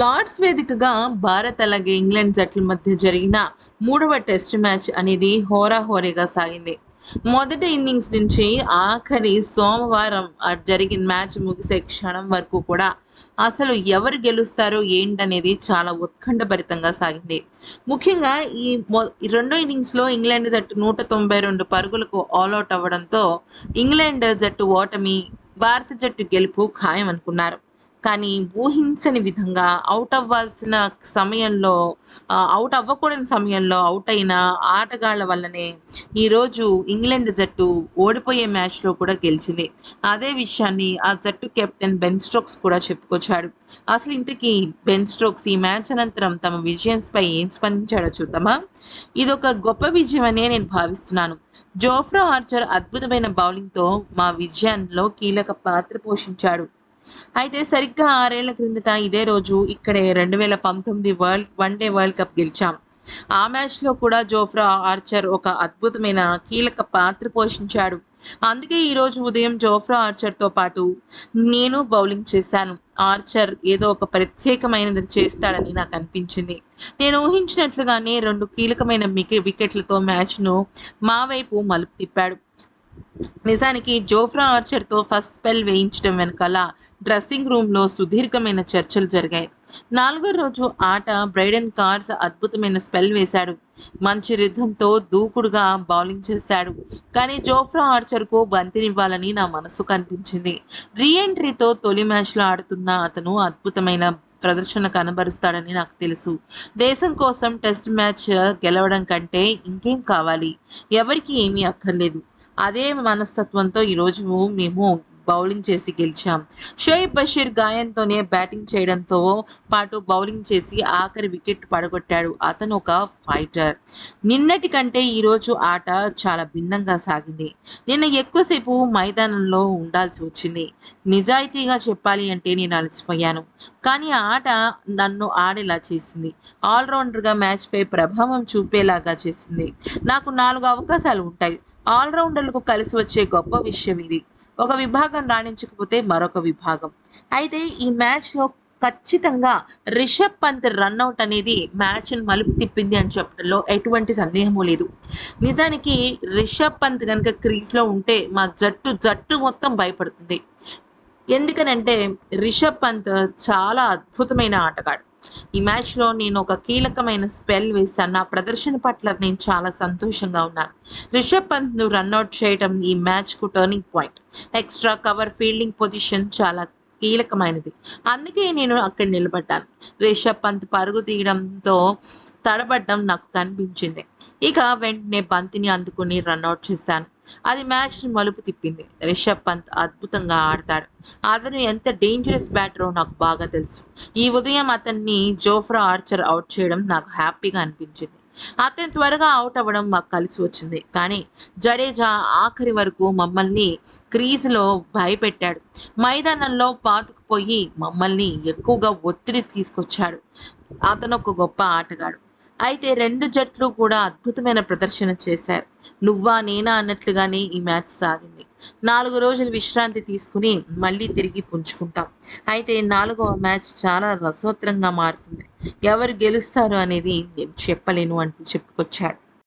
Lord's వేదికగా భారత్ అలాగే England జట్ల మధ్య జరిగిన మూడవ టెస్ట్ మ్యాచ్ అనేది హోరాహోరీగా సాగింది. మొదటి ఇన్నింగ్స్ నుంచి ఆఖరి సోమవారం ఆ జరిగిన మ్యాచ్ ముగిసే క్షణం వరకు కూడా అసలు ఎవరు గెలుస్తారో ఏంటనేది చాలా ఉత్కంఠభరితంగా సాగింది. ముఖ్యంగా ఈ ఈ రెండో ఇన్నింగ్స్లో ఇంగ్లాండ్ జట్టు నూట తొంభై రెండు పరుగులకు ఆల్అవుట్ అవ్వడంతో ఇంగ్లాండ్ జట్టు ఓటమి భారత జట్టు గెలుపు ఖాయం అనుకున్నారు కానీ ఊహించని విధంగా అవుట్ అవ్వాల్సిన సమయంలో అవుట్ అవ్వకూడని సమయంలో అవుట్ అయిన ఆటగాళ్ళ వల్లనే ఈరోజు ఇంగ్లాండ్ జట్టు ఓడిపోయే మ్యాచ్లో కూడా గెలిచింది. అదే విషయాన్ని ఆ జట్టు కెప్టెన్ బెన్ స్టోక్స్ కూడా చెప్పుకొచ్చాడు. అసలు ఇంతకీ బెన్ స్టోక్స్ ఈ మ్యాచ్ అనంతరం తమ విజయంపై ఏం స్పందించాడో చూద్దామా? ఇది ఒక గొప్ప విజయం అనే నేను భావిస్తున్నాను. జోఫ్రా ఆర్చర్ అద్భుతమైన బౌలింగ్తో మా విజయంలో కీలక పాత్ర పోషించాడు. అయితే సరిగ్గా ఆరేళ్ళ క్రిందట ఇదే రోజు ఇక్కడే రెండు వేల పంతొమ్మిది world one day world cup గెలిచాం. ఆ మ్యాచ్లో కూడా జోఫ్రా ఆర్చర్ ఒక అద్భుతమైన కీలక పాత్ర పోషించాడు. అందుకే ఈరోజు ఉదయం జోఫ్రా ఆర్చర్తో పాటు నేను బౌలింగ్ చేశాను. ఆర్చర్ ఏదో ఒక ప్రత్యేకమైనది చేస్తాడని నాకు అనిపించింది. నేను ఊహించినట్లుగానే రెండు కీలకమైన మికె వికెట్లతో మ్యాచ్ను మా వైపు మలుపు తిప్పాడు. నిజానికి జోఫ్రా ఆర్చర్తో ఫస్ట్ స్పెల్ వేయించడం వెనకాల డ్రెస్సింగ్ రూమ్లో సుదీర్ఘమైన చర్చలు జరిగాయి. నాలుగో రోజు ఆట బ్రైడెన్ కార్స్ అద్భుతమైన స్పెల్ వేశాడు. మంచి రిథంతో దూకుడుగా బౌలింగ్ చేశాడు. కానీ జోఫ్రా ఆర్చర్కు బంతినివ్వాలని నా మనసు కనిపించింది. రీ ఎంట్రీతో తొలి మ్యాచ్లో ఆడుతున్న అతను అద్భుతమైన ప్రదర్శన కనబరుస్తాడని నాకు తెలుసు. దేశం కోసం టెస్ట్ మ్యాచ్ గెలవడం కంటే ఇంకేం కావాలి? ఎవరికి ఏమీ అక్కర్లేదు. అదే మనస్తత్వంతో ఈరోజు మేము బౌలింగ్ చేసి గెలిచాం. షోయబ్ బషీర్ గాయంతోనే బ్యాటింగ్ చేయడంతో పాటు బౌలింగ్ చేసి ఆఖరి వికెట్ పడగొట్టాడు అతను ఒక ఫైటర్. నిన్నటి కంటే ఈరోజు ఆట చాలా భిన్నంగా సాగింది. నిన్న ఎక్కువసేపు మైదానంలో ఉండాల్సి వచ్చింది. నిజాయితీగా చెప్పాలి అంటే నేను అలసిపోయాను. కానీ ఆట నన్ను ఆడేలా చేసింది. ఆల్రౌండర్గా మ్యాచ్పై ప్రభావం చూపేలాగా చేసింది. నాకు నాలుగు అవకాశాలు ఉంటాయి. ఆల్రౌండర్లకు కలిసి వచ్చే గొప్ప విషయం ఇది. ఒక విభాగం రాణించకపోతే మరొక విభాగం. అయితే ఈ మ్యాచ్లో ఖచ్చితంగా రిషబ్ పంత్ రన్అట్ అనేది మ్యాచ్ని మలుపు తిప్పింది అని చెప్పడంలో ఎటువంటి సందేహము లేదు. నిజానికి రిషబ్ పంత్ కనుక క్రీజ్లో ఉంటే మా జట్టు జట్టు మొత్తం భయపడుతుంది. ఎందుకనంటే రిషబ్ పంత్ చాలా అద్భుతమైన ఆటగాడు. ఈ మ్యాచ్లో నేను ఒక కీలకమైన స్పెల్ వేశాను. నా ప్రదర్శన పట్ల నేను చాలా సంతోషంగా ఉన్నాను. రిషబ్ పంత్ను రన్అట్ చేయడం ఈ మ్యాచ్కు turning point extra cover fielding position చాలా కీలకమైనది. అందుకే నేను అక్కడ నిలబడ్డాను. రిషబ్ పంత్ పరుగు తీయడంతో తడబడ్డం నాకు కనిపించింది. ఇక వెంటనే బంతిని అందుకుని రన్అట్ చేశాను. అది మ్యాచ్ మలుపు తిప్పింది. రిషబ్ పంత్ అద్భుతంగా ఆడతాడు. అతను ఎంత డేంజరస్ బ్యాటరో నాకు బాగా తెలుసు. ఈ ఉదయం అతన్ని జోఫ్రా ఆర్చర్ అవుట్ చేయడం నాకు హ్యాపీగా అనిపించింది. అతను త్వరగా అవుట్ అవ్వడం మాకు కలిసి వచ్చింది. కానీ జడేజా ఆఖరి వరకు మమ్మల్ని క్రీజ్లో భయపెట్టాడు. మైదానంలో పాతుకుపోయి మమ్మల్ని ఎక్కువగా ఒత్తిడి తీసుకొచ్చాడు. అతను ఒక గొప్ప ఆటగాడు. అయితే రెండు జట్లు కూడా అద్భుతమైన ప్రదర్శన చేశారు. నువ్వా నేనా అన్నట్లుగానే ఈ మ్యాచ్ సాగింది. నాలుగు రోజులు విశ్రాంతి తీసుకుని మళ్ళీ తిరిగి పుంజుకుంటాం. అయితే నాలుగవ మ్యాచ్ చాలా రసోత్తరంగా మారుతుంది. ఎవరు గెలుస్తారు అనేది చెప్పలేను అంటూ చెప్పుకొచ్చాడు.